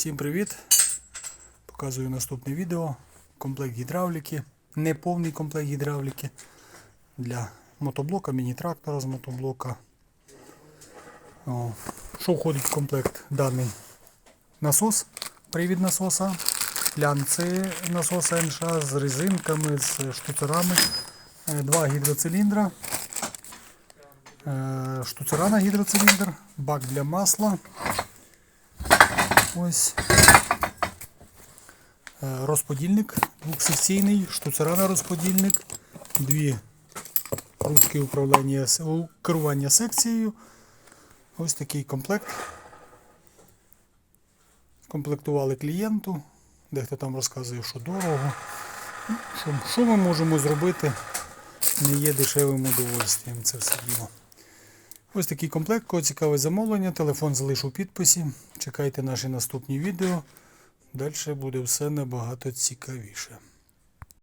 Всім привіт! Показую наступне відео. Комплект гідравліки. Неповний комплект гідравліки для мотоблока, міні-трактора з мотоблока. О, що входить в комплект даний насос, привід насоса, лянці насоса НШ з резинками, з штуцерами, е, два гідроциліндра, е, штуцера на гідроциліндр, бак для масла. Ось Е, розподільник двохсекційний, штуцера на розподільник, дві ручки управління керування секцією. Ось такий комплект. Комплектували клієнту. Дехто там розказує, що дорого. Ну, Що, що ми можемо зробити? Не є дешевим удовольствием це все діло. Ось такий комплект, кого цікаве замовлення. Телефон залишу у підписі. Чекайте наші наступні відео. Далі буде все набагато цікавіше.